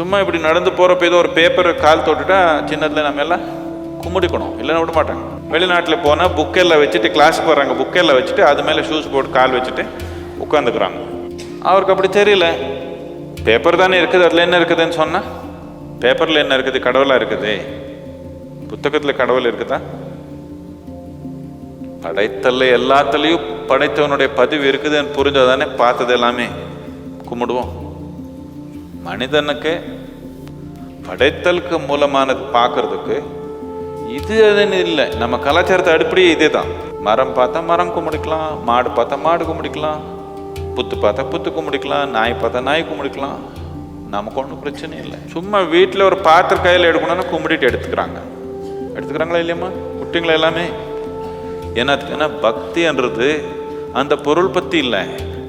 சும்மா இப்படி நடந்து போகிறப்ப ஏதோ ஒரு பேப்பரை கால் தொட்டுட்டா சின்னதில் நம்ம எல்லாம் கும்பிடிக்கணும் இல்லைன்னா விட மாட்டாங்க. வெளிநாட்டில் போனால் புக்கெல்லாம் வச்சுட்டு கிளாஸுக்கு போகிறாங்க புக்கெல்லாம் வச்சுட்டு அது மேலே ஷூஸ் போட்டு கால் வச்சுட்டு உட்காந்துக்கிறாங்க. அவருக்கு அப்படி தெரியல. பேப்பர் தானே இருக்குது அதில் என்ன இருக்குதுன்னு சொன்னால் பேப்பரில் என்ன இருக்குது? கடவுளாக இருக்குது. புத்தகத்தில் கடவுள் இருக்குதா? படைத்தல்ல எல்லாத்துலேயும் படைத்தவனுடைய பதிவு இருக்குதுன்னு புரிஞ்சதானே பார்த்தது எல்லாமே. கும்பிடுவோம் மனிதனுக்கு படைத்தலுக்கு மூலமானது பார்க்கறதுக்கு இது அதுன்னு இல்லை. நம்ம கலாச்சாரத்தை அடிப்படையே இதே தான் மரம் பார்த்தா மரம் கும்பிடிக்கலாம் மாடு பார்த்தா மாடு கும்பிடிக்கலாம் புத்து பார்த்தா புத்து கும்பிடிக்கலாம் நாய் பார்த்தா நாய் கும்பிடிக்கலாம் நமக்கு ஒன்றும் பிரச்சனை இல்லை. சும்மா வீட்டில் ஒரு பாத்திர கையில் எடுக்கணும்னா கும்பிடிட்டு எடுத்துக்கிறாங்க. எடுத்துக்கிறாங்களா இல்லையம்மா? குட்டிங்களா எல்லாமே? ஏன்னா ஏன்னா பக்தின்றது அந்த பொருள் பற்றி இல்லை.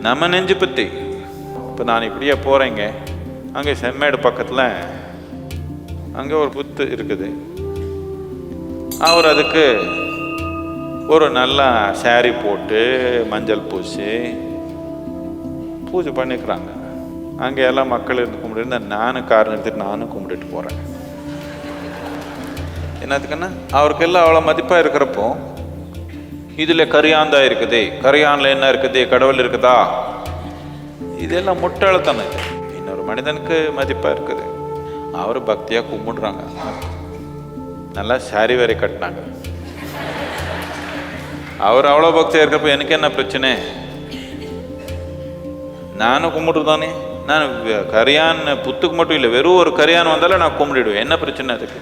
நம்ம நெஞ்சு பற்றி இப்போ நான் இப்படியே போகிறேங்க அங்கே செம்மேடு பக்கத்தில் அங்கே ஒரு புத்து இருக்குது. அவர் அதுக்கு ஒரு நல்ல சாரி போட்டு மஞ்சள் பூசி பூஜை பண்ணிக்கிறாங்க. அங்கே எல்லாம் மக்கள் இருந்து கும்பிட்டு நானும் கார் நிறுத்திட்டு நானும் கும்பிட்டுட்டு போகிறேன் என்னத்துக்குன்னா அவருக்கெல்லாம் அவ்வளோ மதிப்பாக இருக்கிறப்போ இதில் கரியாந்தா இருக்குது கரியானில் என்ன இருக்குது கடவுள் இருக்குதா? இதெல்லாம் முட்டாளத்தனம் இது இன்னொரு மனிதனுக்கு மதிப்பாக இருக்குது. அவர் பக்தியாக கும்பிடுறாங்க. நல்லா சாரி வரை கட்டினாங்க. அவர் அவ்வளோ பக்தியாக இருக்கிறப்ப எனக்கு என்ன பிரச்சனை? நானும் கும்பிடுதானே நான் கரியான் புத்துக்கு மட்டும் இல்லை வெறும் ஒரு கரியான் வந்தாலும் நான் கும்பிடுவேன். என்ன பிரச்சனை அதுக்கு?